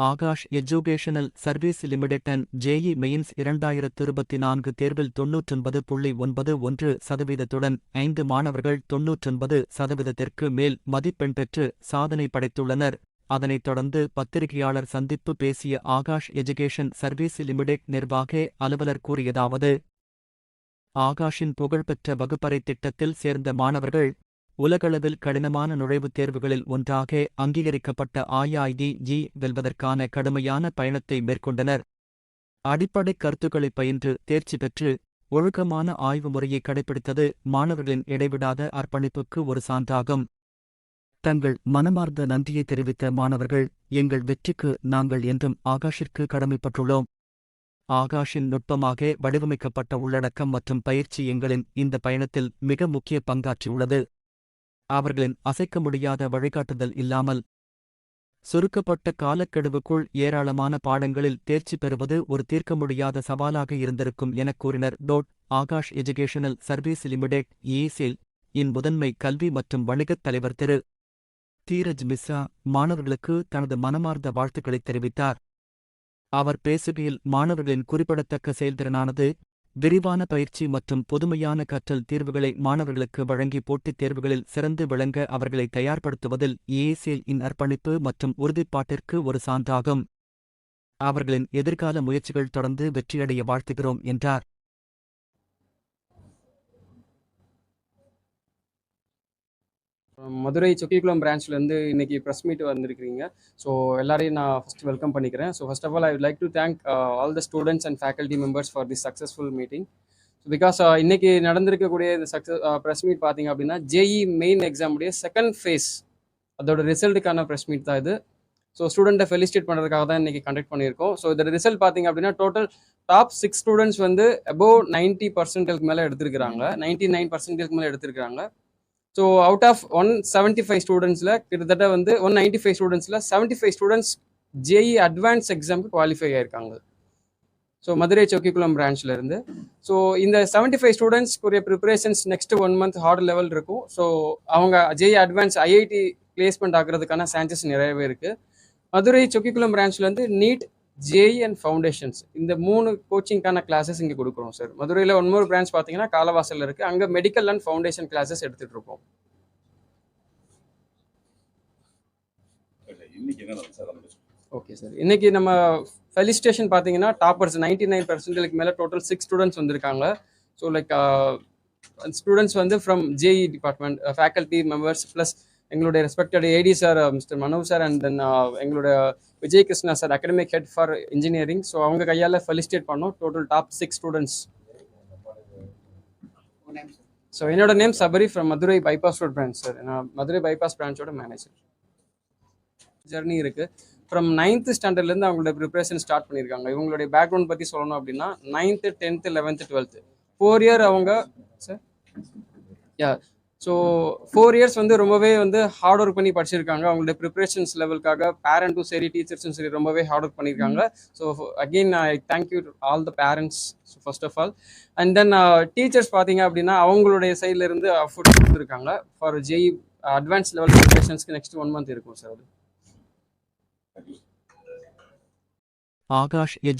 Aakash Educational Service Limited and JEE Mains இரண்டாயிரத்து இருபத்தி நான்கு தேர்வில் தொன்னூற்றொன்பது புள்ளி ஒன்பது ஒன்று சதவீதத்துடன் ஐந்து மாணவர்கள் தொன்னூற்றொன்பது சதவீதத்திற்கு மேல் மதிப்பெண் பெற்று சாதனை படைத்துள்ளனர். அதனைத் தொடர்ந்து பத்திரிகையாளர் சந்திப்பு பேசிய ஆகாஷ் எஜுகேஷன் சர்வீஸ் லிமிடெட் நிர்வாக அலுவலர் கூறியதாவது ஆகாஷின் புகழ்பெற்ற வகுப்பறை திட்டத்தில் சேர்ந்த மாணவர்கள் உலகளவில் கடினமான நுழைவுத் தேர்வுகளில் ஒன்றாக அங்கீகரிக்கப்பட்ட ஐஐடி வெல்வதற்கான கடுமையான பயணத்தை மேற்கொண்டனர். அடிப்படை கருத்துக்களைப் பயின்று தேர்ச்சி பெற்று ஒழுக்கமான ஆய்வு முறையை கடைபிடித்தது மாணவர்களின் இடைவிடாத அர்ப்பணிப்புக்கு ஒரு சான்றாகும். தங்கள் மனமார்ந்த நன்றியை தெரிவித்த மாணவர்கள் எங்கள் வெற்றிக்கு நாங்கள் என்றும் ஆகாஷிற்கு கடமைப்பட்டுள்ளோம். ஆகாஷின் நுட்பமாக வடிவமைக்கப்பட்ட உள்ளடக்கம் மற்றும் பயிற்சி எங்களின் இந்த பயணத்தில் மிக முக்கிய பங்காற்றியுள்ளது. அவர்களின் அசைக்க முடியாத வழிகாட்டுதல் இல்லாமல் சுருக்கப்பட்ட காலக்கெடுவுக்குள் ஏராளமான பாடங்களில் தேர்ச்சி பெறுவது ஒரு தீர்க்க முடியாத சவாலாக இருந்திருக்கும் எனக் கூறினர். டோட் ஆகாஷ் எஜுகேஷனல் சர்வீஸ் லிமிடெட் ஏசில் இன் முதன்மை கல்வி மற்றும் வணிகத் தலைவர் திரு. தீரஜ் மிஸ்ரா மாணவர்களுக்கு தனது மனமார்ந்த வாழ்த்துக்களை தெரிவித்தார். அவர் பேசுகையில் மாணவர்களின் குறிப்பிடத்தக்க செயல்திறனானது விரிவான பயிற்சி மற்றும் புதுமையான கற்றல் தீர்வுகளை மாணவர்களுக்கு வழங்கி போட்டித் தேர்வுகளில் சிறந்து விளங்க அவர்களை தயார்படுத்துவதில் ஏஎஸ்எல் இன் அர்ப்பணிப்பு மற்றும் உறுதிப்பாட்டிற்கு ஒரு சான்றாகும். அவர்களின் எதிர்கால முயற்சிகள் தொடர்ந்து வெற்றியடைய வாழ்த்துகிறோம் என்றார். மதுரை சொக்கிக்குளம் பிரான்ச்லேருந்து இன்னைக்கு ப்ரெஸ் மீட் வந்திருக்கிறீங்க. ஸோ எல்லாரையும் நான் ஃபஸ்ட் வெல்கம் பண்ணிக்கிறேன். So first of all I like to thank all the students and faculty members for this successful meeting so because இன்னைக்கு நடந்திருக்கக்கூடிய இந்த சக்ஸஸ் ப்ரெஸ் மீட் பார்த்தீங்க அப்படின்னா ஜேஇ மெயின் எக்ஸாமுடைய செகண்ட் ஃபேஸ் அதோட ரிசல்ட்டுக்கான ப்ரெஸ் மீட் தான் இது. ஸோ ஸ்டூடெண்ட்டை ஃபெலிசிட்டேட் பண்ணுறதுக்காக தான் இன்றைக்கி கண்டக்ட் பண்ணியிருக்கோம். ஸோ இதோட ரிசல்ட் பார்த்தீங்க அப்படின்னா டோட்டல் டாப் சிக்ஸ் ஸ்டூடெண்ட்ஸ் வந்து அபோவ் நைன்ட்டி பர்சன்டேஜ்க்கு மேலே எடுத்திருக்கிறாங்க. நைன்ட்டி நைன் பர்சன்டேஜ்க்கு மேலே எடுத்திருக்கிறாங்க. So out of one seventy five ஸ்டூடெண்ட்ஸில் கிட்டத்தட்ட வந்து one ninety five ஸ்டூடெண்ட்ஸில் seventy five students JEE advance எக்ஸாமுக்கு குவாலிஃபை ஆயிருக்காங்க. ஸோ மதுரை சொக்கிக்குளம் பிரான்ச்ல இருந்து. ஸோ இந்த seventy five ஸ்டூடெண்ட்ஸ்க்குரிய preparations next one month hard level இருக்கும். ஸோ அவங்க ஜேஇ அட்வான்ஸ் ஐஐடி பிளேஸ்மெண்ட் ஆகிறதுக்கான சான்சஸ் நிறையவே இருக்குது Madurai Chokkikulam பிரான்ச்லேருந்து NEET JEE and foundations இந்த மூணு கோச்சிங்கான கிளாஸஸ் இங்கே கொடுக்குறோம் சார் மதுரையில் ஒன்மொரு பிரான்ச் பார்த்தீங்கன்னா காலவாசலில் இருக்குது அங்கே மெடிக்கல் அண்ட் ஃபவுண்டேஷன் கிளாஸஸ் எடுத்துகிட்டு இருக்கோம். ஓகே சார் இன்னைக்கு நம்ம ஃபெலிஸ்டேஷன் பார்த்தீங்கன்னா டாப்பர்ஸ் நைன்டி நைன் பர்சன்டேஜ்க்கு மேலே டோட்டல் சிக்ஸ் ஸ்டூடெண்ட்ஸ் வந்திருக்காங்க. ஸோ லைக் ஸ்டூடெண்ட்ஸ் வந்து from JE department faculty members plus எங்களுடைய respected AD sir mister Mano sir and then எங்களுடைய Vijay Krishna sir academic head for engineering so அவங்க கையால் ஃபெலிஸ்டேட் பண்ணோம். Total top six students so என்னோட name Sabari from Madurai bypass road branch sir நான் Madurai bypass பிரான்ச்சோட manager journey இருக்குது from ninth ஸ்டாண்டர்ட்லேருந்து அவங்களோட ப்ரிப்பரேஷன் ஸ்டார்ட் பண்ணியிருக்காங்க இவங்களுடைய பேக்ரவுண்ட் பற்றி சொல்லணும் அப்படின்னா ninth tenth eleventh twelfth four year அவங்க sir yeah so four years வந்து ரொம்பவே வந்து ஹார்ட் ஒர்க் பண்ணி படிச்சிருக்காங்க. அவங்களோட ப்ரிப்பரேஷன்ஸ் லெவலுக்காக பேரண்ட்டும் சரி டீச்சர்ஸும் சரி ரொம்பவே ஹார்ட் ஒர்க் பண்ணியிருக்காங்க so again I thank you all the parents first of all and then teachers பார்த்தீங்க அப்படின்னா அவங்களுடைய சைட்ல இருந்து ஃபுட் கொடுத்துருக்காங்க. ஃபார் ஜெய் அட்வான்ஸ் லெவல் ப்ரிப்ரேஷன்ஸ்க்கு நெக்ஸ்ட் ஒன் மந்த் இருக்கும் சார் அது ஆகாஷ் எஜ்